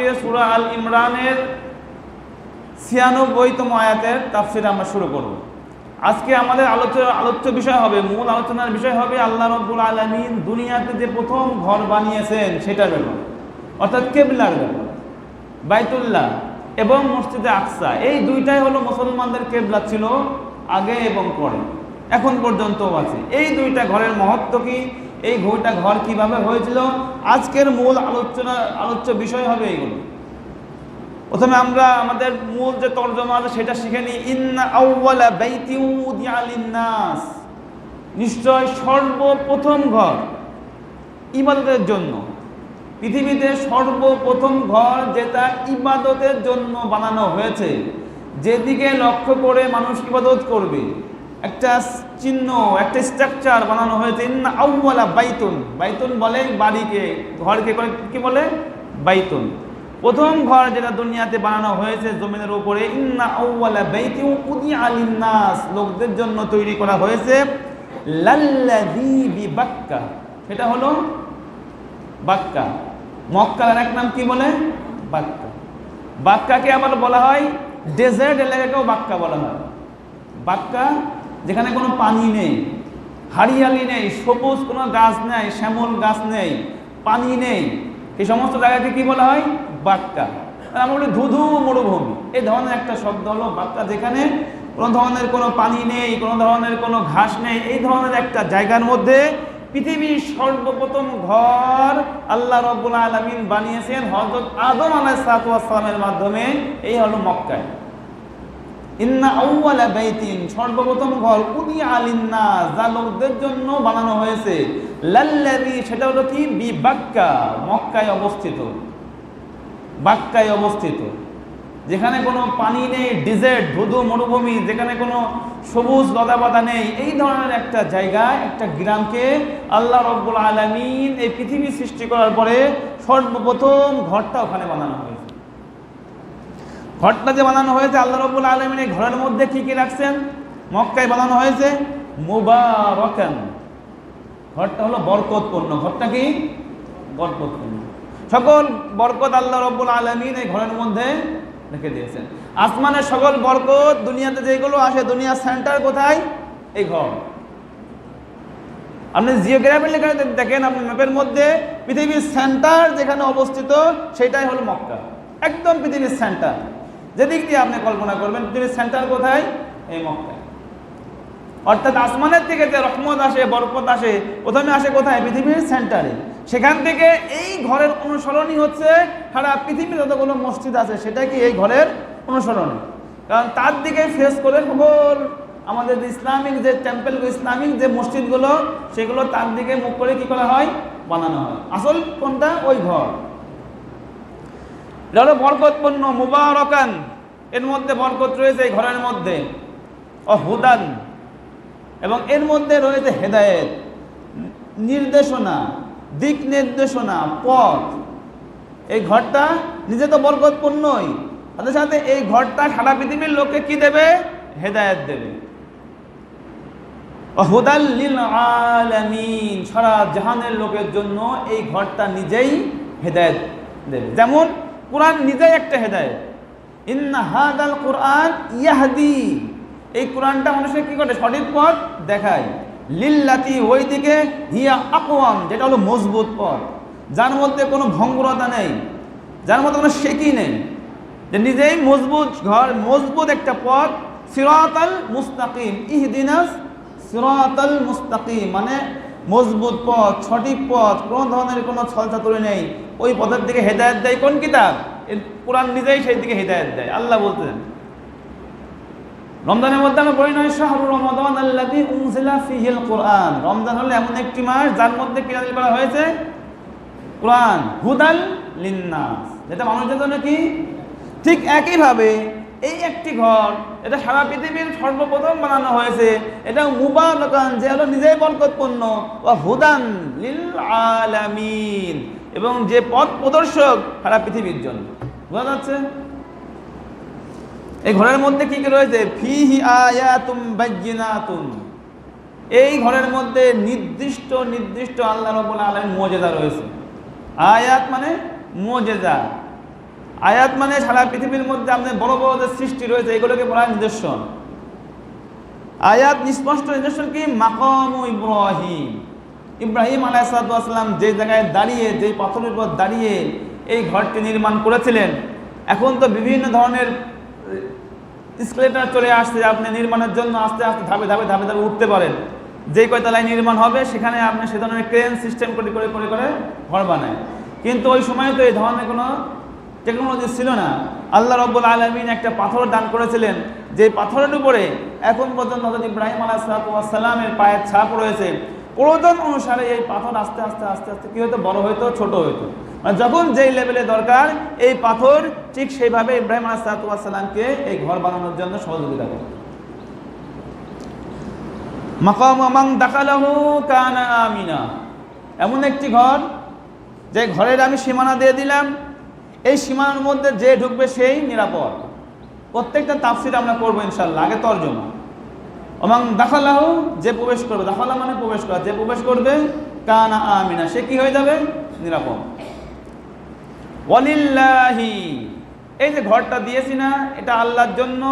আজকে সুরা আল ইমরানের ছিয়ানব্বইতম আয়াতের তাফসির আমরা শুরু করব। আজকে আমাদের আলোচ্য আলোচ্য বিষয় হবে, মূল আলোচনার বিষয় হবে আল্লাহ রব্বুল আলমিন দুনিয়াতে যে প্রথম ঘর বানিয়েছেন সেটার ব্যাপার। অর্থাৎ কেবলার ব্যাপার, বাইতুল্লাহ এবং মসজিদে আকসা। এই দুইটাই হলো মুসলমানদের কেবলা ছিল আগে এবং পরে। এখন পর্যন্ত আছে। এই দুইটা ঘরের মহত্ব কি? এই দুইটা ঘর কীভাবে হয়েছিল? আজকের মূল আলোচনা, আলোচ্য বিষয় হবে এইগুলো। প্রথমে আমরা আমাদের মূল যে তর্জমা আছে সেটা শিখে নিই। লিন্নাস। নিশ্চয় সর্বপ্রথম ঘর ইবাদতের জন্য। পৃথিবীতে সর্বপ্রথম ঘর যেটা ইবাদতের জন্য বানানো হয়েছে। যেদিকে লক্ষ্য করে মানুষ ইবাদত করবে। একটা চিহ্ন, একটা স্ট্রাকচার বানানো হয়েছে। আউওয়ালা বাইতুন। বাইতুন বলে বাড়িকে, ঘরকে করে কি বলে? বাইতুন। প্রথম ঘর যেটা দুনিয়াতে বানানো হয়েছে জমিনের উপরে, ইন্না আউওয়ালা বাইতি উদিয়া লিন্নাস। লোকদের জন্য তৈরি করা হয়েছে লাল্লাযী বিবাক্কা সেটা হলো বাক্কা। মক্কার এক নাম কি বলে? বাক্কা। বাক্কাকে আবার বলা হয় ডেজার্ট এলাকাকেও বাক্কা বলা হয়। বাক্কা যেখানে কোনো পানি নেই হারিয়ালি নেই, সবুজ কোনো গাছ নেই, শ্যামল গাছ নেই, পানি নেই, এই সমস্ত জায়গাকে কি বলা হয়? বাক্কা। আমরা বলি ধুধু মরুভূমি। এই ধরনের একটা শব্দ হলো বাক্কা, যেখানে কোনো ধরনের কোনো পানি নেই, কোনো ধরনের কোনো ঘাস নেই, এই ধরনের একটা জায়গার মধ্যে পৃথিবীর সর্বপ্রথম ঘর আল্লাহ রব্বুল আলমিন বানিয়েছেন হজরত আদম আলাইসালামের মাধ্যমে। এই হলো মক্কায়। ইন্না বাইতিন, সর্বপ্রথম ঘর উদি আলিন্না যা লোকদের জন্য বানানো হয়েছে। লাল্লাযী, সেটা হলো কি? বিবাক্কা মক্কায় অবস্থিত। বাক্কায় অবস্থিত। যেখানে কোনো পানি নেই ডিজের্ট ধুধু মরুভূমি, যেখানে কোনো সবুজ লতাপাতা নেই, এই ধরনের একটা জায়গায়, একটা গ্রামকে আল্লাহ রব্বুল আলমিন এই পৃথিবী সৃষ্টি করার পরে সর্বপ্রথম ঘরটা ওখানে বানানো হয়েছে। ঘরটা যে বানানো হয়েছে, আল্লাহ রব্বুল আলমিন এই ঘরের মধ্যে কি কি রাখছেন? মক্কায় বানানো হয়েছে মুবারকান। ঘরটা হলো বরকতপূর্ণ। ঘরটা কি? বরকতপূর্ণ। সকল বরকত আল্লাহ রব্বুল আলমিন এই ঘরের মধ্যে রেখে দিয়েছেন। আসমানের সকল বরকত দুনিয়াতে যেগুলো আসে, দুনিয়ার সেন্টার কোথায়? এই ঘর। আপনি জিওগ্রাফি লেখা দেখেন, আপনি ম্যাপের মধ্যে পৃথিবীর সেন্টার যেখানে অবস্থিত, সেটাই হলো মক্কা। একদম পৃথিবীর সেন্টার যেদিক দিয়ে আপনি কল্পনা করবেন পৃথিবীর সেন্টার কোথায়? এই মক্কায়। অর্থাৎ আসমানের থেকে যে রহমত আসে, বরকত আসে, প্রথমে আসে কোথায়? পৃথিবীর সেন্টারে সেখান থেকে এই ঘরের অনুসরণই হচ্ছে, সারা পৃথিবীর যতগুলো মসজিদ আছে, সেটা কি এই ঘরের অনুসরণ কারণ তার দিকে ফেস করে সকল আমাদের ইসলামিক যে টেম্পল ইসলামিক যে মসজিদগুলো, সেগুলো তার দিকে মুখ করে কি করা হয়? বানানো হয়। আসল কোনটা? ওই ঘর। এটা হলো বরকতপূর্ণ, মুবারকান। এর মধ্যে বরকত রয়েছে এই ঘরের মধ্যে। ও হুদান এবং এর মধ্যে রয়েছে হেদায়েত। নির্দেশনা, দিক নির্দেশনা, পথ। এই ঘরটা নিজে তো বরকতপূর্ণই। সাথে সাথে এই ঘরটা সারা পৃথিবীর লোককে কি দেবে? হেদায়েত দেবে। সারা জাহানের লোকের জন্য এই ঘরটা নিজেই হেদায়েত দেবে। যেমন কোরআন নিজেই একটা হেদায়েত। ইন্না হাদাল কোরআন ইয়াহদি। এই কোরআনটা মানুষকে কি করে? সঠিক পথ দেখায়। লিল্লাতি ওই দিকে হিয়া আকওয়াম, যেটা হলো মজবুত পথ। যার মধ্যে কোনো ভঙ্গুরতা নেই, যার মধ্যে কোনো শেকি নেই। যে নিজেই মজবুত ঘর, মজবুত একটা পথ, সিরাতাল মুস্তাকিম ইহদিনাস সিরাতাল মুস্তাকিম মানে মজবুত পথ, সঠিক পথ, কোনো ধরনের কোনো ছলচাতুরি নেই। ওই পথের দিকে হেদায়ত দেয় কোন কিতাব? কোরআন নিজেই সেই দিকে হেদায়ত দেয়। আল্লাহ বলতেন রমজানের মধ্যে আমরা বলি নয়, শাহরু রমাদান উনজিলা ফিহিল কোরআন। রমজান হলো এমন একটি মাস যার মধ্যে কি নাযিল করা হয়েছে কোরআন, হুদাল লিন্নাস। যেটা মানুষের জন্য কি? ঠিক একইভাবে এই একটি ঘর, এটা সারা পৃথিবীর সর্বপ্রথম বানানো হয়েছে, এটা মুবারকান, যে হলো নিজেই বরকতপূর্ণ। ও হুদান লিল আলামিন এবং যে পথ প্রদর্শক সারা পৃথিবীর জন্য। বোঝা যাচ্ছে? এই ঘরের মধ্যে কি কি রয়েছে? ফিহি আয়াতুম বাজ্জিনাতুন এই ঘরের মধ্যে নির্দিষ্ট নির্দিষ্ট আল্লাহ রব্বুল আলামিন মুজিজা রয়েছে। আয়াত মানে মজেদা আয়াত মানে সারা পৃথিবীর মধ্যে আপনার বড় বড় যে সৃষ্টি রয়েছে, এগুলোকে বলা হয় নিদর্শন। আয়াত নিস্পষ্ট নিদর্শন কি? মাকাম ইব্রাহিম। ইব্রাহিম আলাইসালাম যে জায়গায় দাঁড়িয়ে, যে পাথরের উপর দাঁড়িয়ে এই ঘরটি নির্মাণ করেছিলেন। এখন তো বিভিন্ন ধরনের স্কেলেটার চলে আসছে আপনি নির্মাণের জন্য আস্তে আস্তে ধাপে ধাপে ধাপে ধাপে উঠতে পারেন। যেই কয়তলায় নির্মাণ হবে, সেখানে আপনি সে ধরনের ক্রেন সিস্টেম করে করে করে করে ঘর বানায়। কিন্তু ওই সময় তো এই ধরনের কোনো টেকনোলজি ছিল না। আল্লাহ রব্বুল আলমিন একটা পাথর দান করেছিলেন, যে পাথরের উপরে এখন পর্যন্ত হজরত ইব্রাহিম আলাহাতামের পায়ের ছাপ রয়েছে। প্রয়োজন অনুসারে এই পাথর আস্তে আস্তে আস্তে আস্তে কী হতো বড় হইতো, ছোট হইতো। যখন যেই লেভেলে দরকার, এই পাথর ঠিক সেইভাবে ইব্রাহিম আলাহাতামকে এই ঘর বানানোর জন্য সহযোগিতা করে। আমিনা। এমন একটি ঘর, যে ঘরের আমি সীমানা দিয়ে দিলাম, এই সীমানার মধ্যে যে ঢুকবে সেই নিরাপদ। প্রত্যেকটা তাফসির আমরা করব ইনশাল্লাহ আগে তর্জমা। এবং দাখালাহু, যে প্রবেশ করবে, দাখালা মানে প্রবেশ করা, যে প্রবেশ করবে, কানা আমিনা, সে কি হয়ে যাবে? নিরাপদ। ওয়ালিল্লাহি। এই যে ঘরটা দিয়েছি না, এটা আল্লাহর জন্য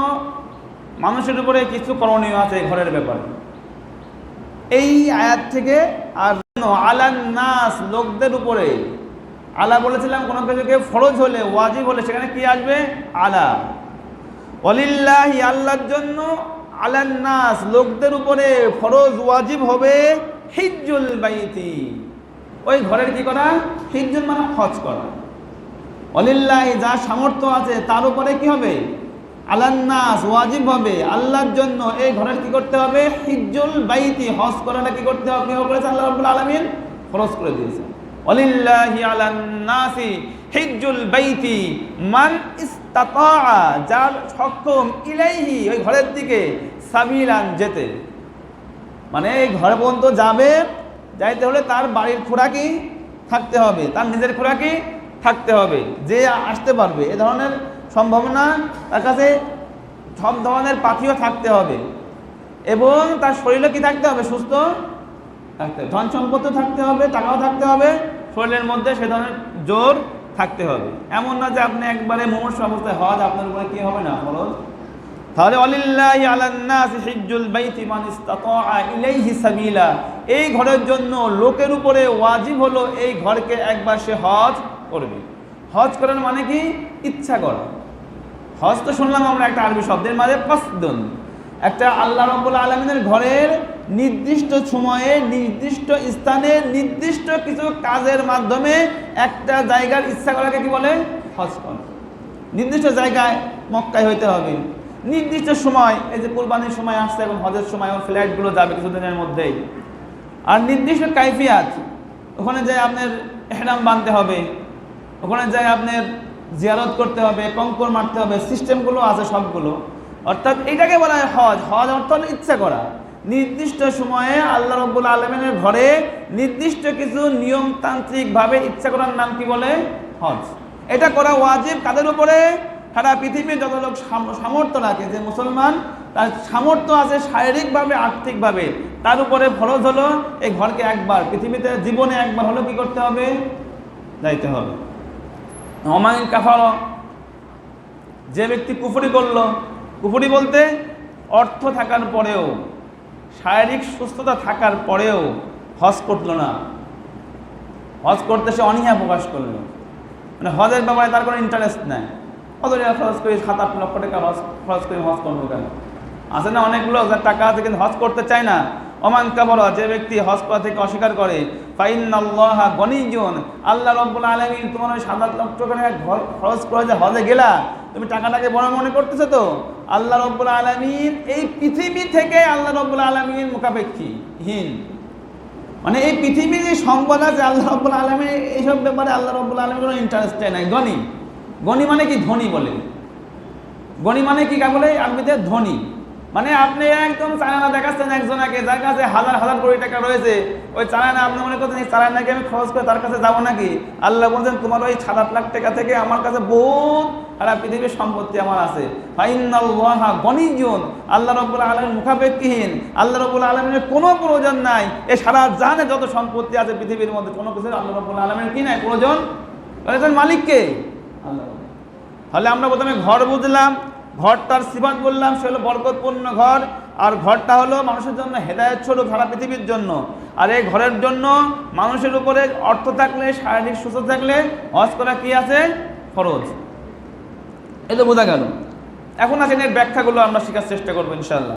মানুষের উপরে কিছু করণীয় আছে এই ঘরের ব্যাপারে। এই আয়াত থেকে আর আলান নাস, লোকদের উপরে। আলা বলেছিলাম, কোনো কিছুকে ফরজ হলে, ওয়াজিব হলে, সেখানে কি আসবে? আলা। অলিল্লাহি আল্লাহর জন্য আলান নাস, লোকদের উপরে ফরজ, ওয়াজিব হবে হিজ্জুল বাইতি। ওই ঘরের কি করা? হিজ্জুল মানে হজ করা। অলিল্লাহি যার সামর্থ্য আছে তার উপরে কি হবে? আলান্নাস, ওয়াজিব হবে। আল্লাহর জন্য এই ঘরের কি করতে হবে? হিজ্জুল বাইতি, হজ করাটা কি করতে হবে? করেছে আল্লাহ রাব্বুল আলামিন ফরজ করে দিয়েছে অলিল্লাহি আলান্নাসি, হিজ্জুল বাইতি, মান ইস্তাতা যার সক্ষম ইলাইহি, ওই ঘরের দিকে সাবিলান যেতে। মানে এই ঘর পর্যন্ত যাবে, যাইতে হলে তার বাড়ির খোরাকি থাকতে হবে, তার নিজের খোরাকি থাকতে হবে, যে আসতে পারবে, এ ধরনের সম্ভাবনা তার কাছে সব ধরনের পাখিও থাকতে হবে এবং তার শরীরে কি থাকতে হবে? সুস্থ থাকতে হবে। ধন সম্পদও থাকতে হবে, টাকাও থাকতে হবে, শরীরের মধ্যে সে ধরনের জোর থাকতে হবে। এমন না যে আপনি একবারে মমস্য অবস্থায় হজ আপনার উপরে কি হবে না ফরজ তাহলে এই ঘরের জন্য লোকের উপরে ওয়াজিব হলো এই ঘরকে একবার সে হজ করবে। হজ করার মানে কি? ইচ্ছা করা। হজ তো শুনলাম আমরা একটা আরবি শব্দের মাঝে কসদন একটা আল্লাহ রব্বুল আলমিনের ঘরের নির্দিষ্ট সময়ে, নির্দিষ্ট স্থানে, নির্দিষ্ট কিছু কাজের মাধ্যমে একটা জায়গার ইচ্ছা করাকে কি বলে? হজ করা। নির্দিষ্ট জায়গায় মক্কায় হইতে হবে। নির্দিষ্ট সময়, এই যে কোরবানির সময় আসছে এবং হজের সময় এবং ফ্লাইটগুলো যাবে কিছুদিনের মধ্যেই। আর নির্দিষ্ট কাইফিয়াত, ওখানে যাই আপনার এহরাম বাঁধতে হবে। ওখানে যাই আপনার জিয়ারত করতে হবে, কঙ্কর মারতে হবে, সিস্টেমগুলো আছে সবগুলো। অর্থাৎ এটাকে বলা হয় হজ। হজ অর্থ ইচ্ছা করা। নির্দিষ্ট সময়ে আল্লাহ রব্বুল আলমিনের ঘরে নির্দিষ্ট কিছু নিয়মতান্ত্রিকভাবে ইচ্ছা করার নাম কি বলে? হজ। এটা করা ওয়াজিব কাদের উপরে? সারা পৃথিবীর যত লোক সাম- সামর্থ্য রাখে, যে মুসলমান, তার সামর্থ্য আছে শারীরিকভাবে, আর্থিকভাবে। তার উপরে ফরজ হলো, এই ঘরকে একবার, পৃথিবীতে জীবনে একবার হলো কি করতে হবে? যাইতে হবে। অমাইন কাফার যে ব্যক্তি কুফরি করল, কুফরি বলতে অর্থ থাকার পরেও, শারীরিক সুস্থতা থাকার পরেও হজ করল না। হজ করতে সে অনীহা প্রকাশ করল। মানে হজের ব্যাপারে তার কোনো ইন্টারেস্ট অত টাকা খরচ করি সাত আট লক্ষ টাকা হজ খরচ করে হজ করব কেন? আছে না অনেকগুলো যার টাকা আছে কিন্তু হজ করতে চায় না। অমান কাবর যে ব্যক্তি হজ করা থেকে অস্বীকার করে ফাইনাল্লাহ গনিজন আল্লাহ রব্বুল আলমিন তোমার ওই সাত লক্ষ টাকা খরচ করে যে হজে গেলা, তুমি টাকাটাকে বড় মনে করতেছো তো? আল্লাহ রব্বুল আলমিন এই পৃথিবী থেকে আল্লাহ রব্বুল আলমিন মোকাপেক্ষী হীন মানে এই পৃথিবীর যে সম্পদ আছে, আল্লাহ রব্বুল আলমী এইসব ব্যাপারে আল্লাহ রব্বুল আলমীর কোনো ইন্টারেস্টে নাই। গণি গণি মানে কি? ধনী বলে। গণি মানে কি কা বলে? আরবিতে ধনী। মানে আপনি একদম চালানা দেখাচ্ছেন একজনাকে, যার কাছে হাজার হাজার কোটি টাকা রয়েছে। ওই চালানা আপনি মনে করছেন এই চালানাকে আমি খরচ করে তার কাছে যাব নাকি? আল্লাহ বলছেন, তোমার ওই সাত আট লাখ টাকা থেকে আমার কাছে বহুত সারা পৃথিবীর সম্পত্তি আমার আছে। ফাইনাল্লাহা গণিজন আল্লাহ রব্বুল আলমীর মুখাপেক্ষিহীন। আল্লাহ রব্বুল আলমীর কোনো প্রয়োজন নাই। এ সারা জাহানে যত সম্পত্তি আছে পৃথিবীর মধ্যে, কোনো কিছু আল্লাহ রব্বুল আলমীর কি নাই প্রয়োজন? মালিককে? আল্লাহ তাহলে আমরা প্রথমে ঘর বুঝলাম। ঘরটার সিফাত বললাম, সে হলো বরকতপূর্ণ ঘর। আর ঘরটা হলো মানুষের জন্য হেদায়ত ছোট সারা পৃথিবীর জন্য। আর এই ঘরের জন্য মানুষের উপরে অর্থ থাকলে, শারীরিক সুস্থ থাকলে হজ করা কী আছে? ফরজ। এটা বোঝা গেল। এখন আসেন এর ব্যাখ্যাগুলো আমরা শেখার চেষ্টা করব ইনশাল্লাহ